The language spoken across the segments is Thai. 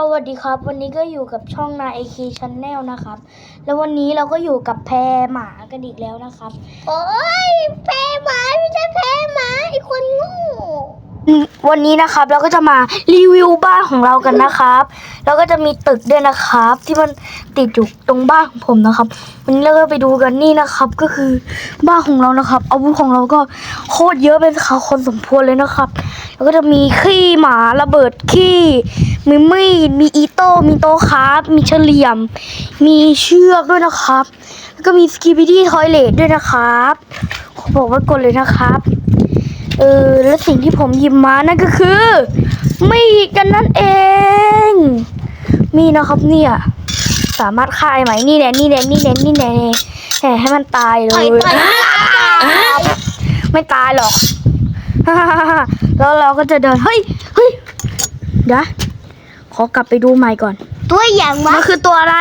สวัสดีครับ วันนี้ก็อยู่กับช่องนาเอคีชันแนลนะครับ แล้ววันนี้เราก็อยู่กับแพรหมากันอีกแล้วนะครับ โอ้ยแพ้หมาไม่ใช่แพ้หมาไอคนง่อืมวันนี้นะครับเราก็จะมารีวิวบ้านของเรากันนะครับ แล้วก็จะมีตึกด้วยนะครับ ที่มันติดอยู่ตรงบ้านของผมนะครับ วันนี้เราก็ไปดูกันนี่นะครับ ก็คือบ้านของเรานะครับ อาวุธของเราก็โคตรเยอะเป็นขาคนสมควรเลยนะครับ แล้วก็จะมีขี้หมาระเบิดขี้ มีมีดมีอีโต้มีโต๊ะครับ มีเฉลียม มีเชือกด้วยนะครับ แล้วก็มีสกีบิดี้ทอยเลทด้วยนะครับขอบอกไว้ก่อนเลยนะครับ เออและสิ่งที่ผมหยิบมานั่นก็คือมีดกันนั่นเอง มีนะครับเนี่ยสามารถฆ่าไอ้ไหมนี่แน่นี่แน่นี่แน่นี่แน่แหมให้มันตายเลยไม่ตายหรอก แล้วเราก็จะเดิน เฮ้ย เฮ้ยเดี๋ยว ขอกลับไปดูใหม่ก่อน ตัวอย่างวะมันคือตัวอะไร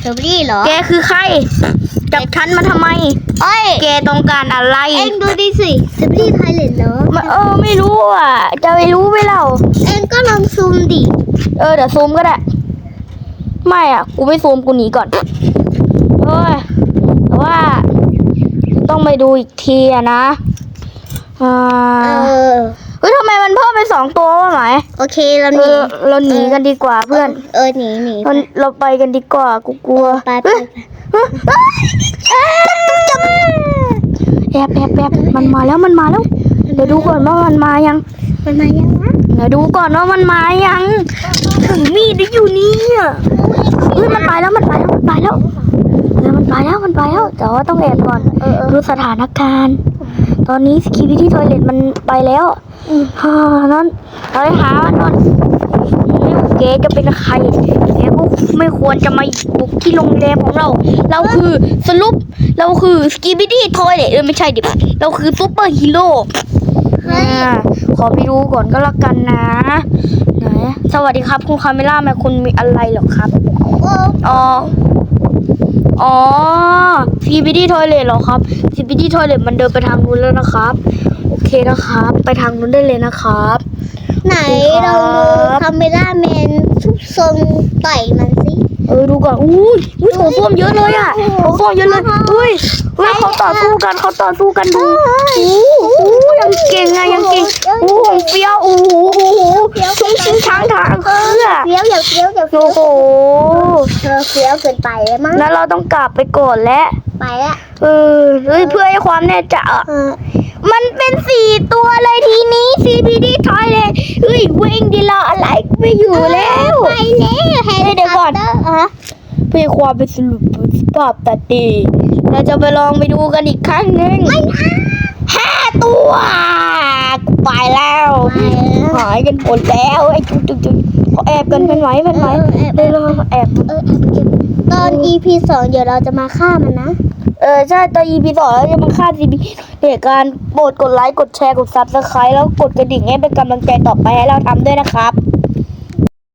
เซอร์บี้เหรอ แกคือใคร จับฉันมาทำไม เอ้ย แกต้องการอะไร เอ็งดูดิสิเซอร์บี้ไทยเลนเหรอมาเออไม่รู้อะ จะไปรู้ไหมเรา เอ็งก็ลองซูมดิ เออเดี๋ยวซูมก็ได้ ไม่อะ กูไม่ซูมกูหนีก่อนเอ้ยแต่ว่า ต้องไปดูอีกทีอะนะ อ่าเออเฮ้ยทำ ไมมันเพิ่มเป็นสองตัววะไหมโอเคเราหเอนีอเราหนีกันดีกว่าเพื่อนเออหนีหนีเราเราไปกันดีกว่ากูกลัวไปไปเฮ้ยเฮ้ยเอ้ยแอบแอบแอบมันมาแล้วมันมาแล้วเดี๋ยวดูก่อนว่ามันมายัง มันมายังวะเดี๋ยวดูก่อนว่ามันมายัง ถึงมีดอยู่นี่อะเฮ้ยมันไปแล้วมันไปแล้วมันไปแล้วเออมันไปแล้วมันไปแล้วแต่ว่าต้องแอบก่อนเออเออดูสถานการณ์ต อนนี้สกีวิที่ทอยเลทมันไปแล้วฮ่านั้นเราไปหามันก่อนเกจะเป็นใครแกก็ไม่ควรจะมาบุกที่โรงแรมของเรา เราคือสรุปเราคือสกีบิดี้ทอยเลทเออไม่ใช่ดิเราคือซูเปอร์ฮีโร่อ่าขอไปดูก่อนก็แล้วกันนะไหนสวัสดีครับ คุณคาเมล่าแม่คุณมีอะไรเหรอครับโอ้ อ๋ออ๋อ CBD Toilet เหรอครับ CBD Toilet มันเดินไปทางนู้นแล้วนะครับ โอเคนะครับ ไปทางนู้นได้เลยนะครับ ไหนครัเราบดูคาเมล่าแมนทุบทรงต่อยมันสิ เออดูก่อนอุ้ยอุ้ยโถส้วมเยอะเลยอะโถส้วมเยอะเลยอุ้ยอุ้ยเขาต่อสู้กันเขาต่อสู้กันดูอู้อู้ ยังเก่งอะยังเก่งอู้ของเฟี้ยวอู้หูอู้หูชุ่งชิงช้างทางเพื่อเฟี้ยวอย่าเฟี้ยวอย่าเฟี้โอ้ยวโหเธอเฟี้ยวเกินไปเลยมั้งนั้นเราต้องกลับไปก่อนแล้วไปละเออเฮ้ยเพื่อให้ความแน่ใจอะเออมันเป็นสี่ตัวเลยทีนี้ CPD ทอยเลยเฮ้ยเว่งดีรออะไรกูไม่อยู่แล้วไปแล้วแฮร์รี่เดี๋ยวก่อนพตเตร์ฮะเพื่อความเป็นสรุปภาพตัดดีเราจะไปลองไปดูกันอีกครั้งหนึ่งห้า ตัวกูไปแล้วไปแล้วหายกันหมดแล้วไอ้จุ๊จุ๊จุ๊เขาแอบกันเป็นไหมเป็นไหมเออแอบเลยเราแอบเออแอบเก็บตอน EP สองเดี๋ยวเราจะมาฆ่ามันนะ เออใช่ตอน EP สองแล้วจะมาฆ่า CP เด็กการโปรดกดไลค์กดแชร์กดซับสไครต์แล้วกดกระดิ่งให้เป็นกำลังใจต่อไปให้เราทำด้วยนะครับ